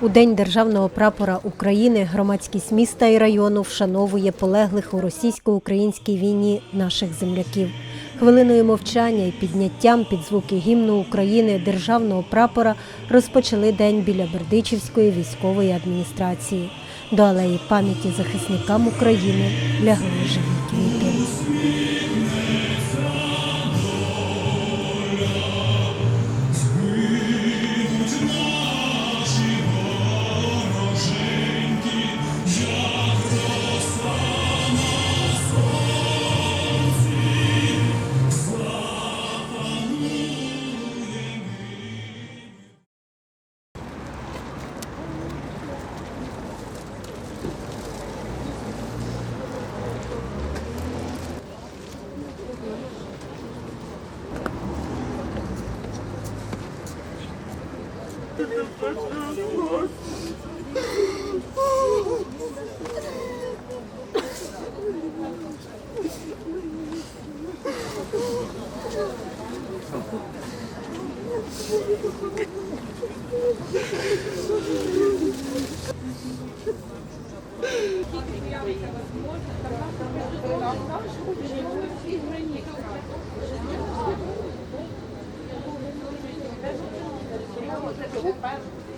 У День державного прапора України громадськість міста і району вшановує полеглих у російсько-українській війні наших земляків. Хвилиною мовчання і підняттям під звуки гімну України державного прапора розпочали день біля Бердичівської військової адміністрації. До алеї пам'яті захисникам України лягли живі квіти. тебе прошу. Возможно,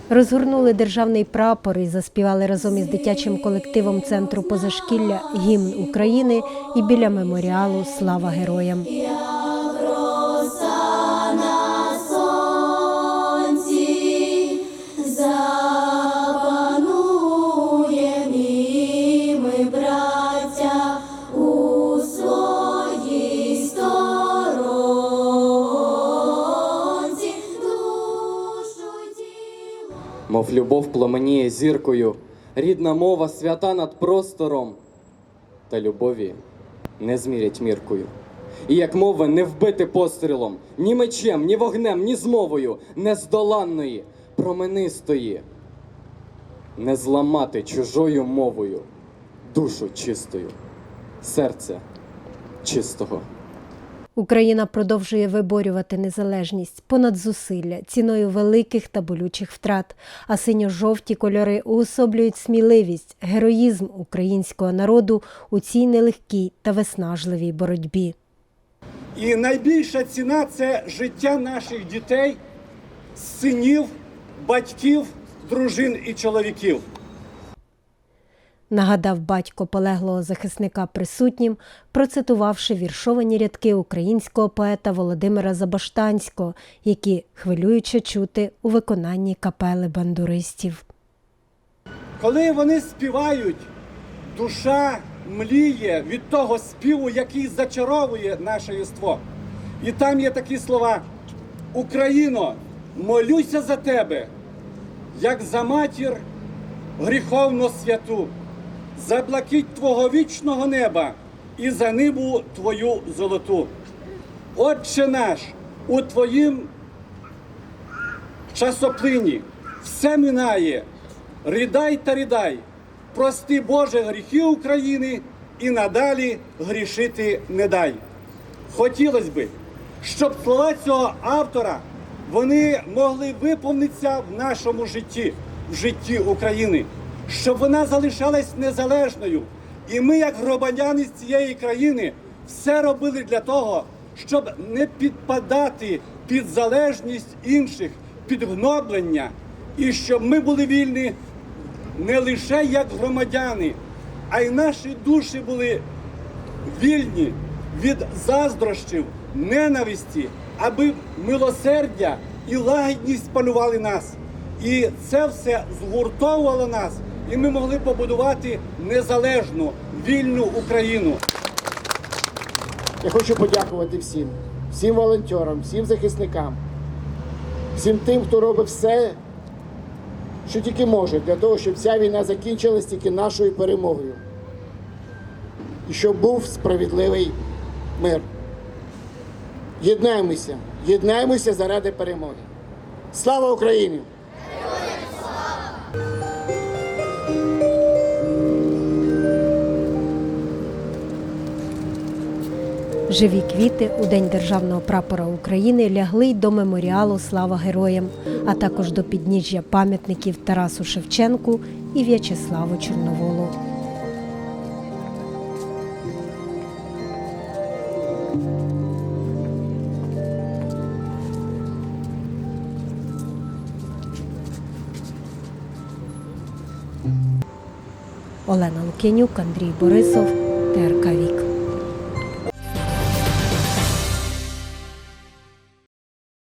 Розгорнули державний прапор і заспівали разом із дитячим колективом центру позашкілля гімн України і біля меморіалу Слава героям. Мов любов пламеніє зіркою, рідна мова свята над простором, та любові не змірять міркою. І як мови не вбити пострілом, ні мечем, ні вогнем, ні змовою, нездоланної, променистої, не зламати чужою мовою, душу чистою, серце чистого. Україна продовжує виборювати незалежність понад зусилля ціною великих та болючих втрат. А синьо-жовті кольори уособлюють сміливість, героїзм українського народу у цій нелегкій та виснажливій боротьбі. І найбільша ціна це життя наших дітей, синів, батьків, дружин і чоловіків. Нагадав батько полеглого захисника присутнім, процитувавши віршовані рядки українського поета Володимира Забаштанського, які хвилююче чути у виконанні капели бандуристів. Коли вони співають, душа мліє від того співу, який зачаровує наше єство. І там є такі слова: Україно, молюся за тебе, як за матір гріховно святу, за блакить Твого вічного неба і за ниву Твою золоту. Отче наш, у Твоїм часоплині все минає. Рідай та рідай, прости Боже гріхи України і надалі грішити не дай. Хотілося б, щоб слова цього автора вони могли виповнитися в нашому житті, в житті України, щоб вона залишалась незалежною. І ми, як громадяни з цієї країни, все робили для того, щоб не підпадати під залежність інших, під гноблення, і щоб ми були вільні не лише як громадяни, а й наші душі були вільні від заздрощів, ненависті, аби милосердя і лагідність панували нас. І це все згуртовувало нас, і ми могли побудувати незалежну, вільну Україну. Я хочу подякувати всім, всім волонтерам, всім захисникам, всім тим, хто робить все, що тільки може, для того, щоб ця війна закінчилась тільки нашою перемогою. І щоб був справедливий мир. Єднаємося, єднаємося заради перемоги. Слава Україні! Живі квіти у День державного прапора України лягли й до меморіалу Слава героям, а також до підніжжя пам'ятників Тарасу Шевченку і В'ячеславу Чорноволу. Олена Лук'янюк, Андрій Борисов, ТРК Вік.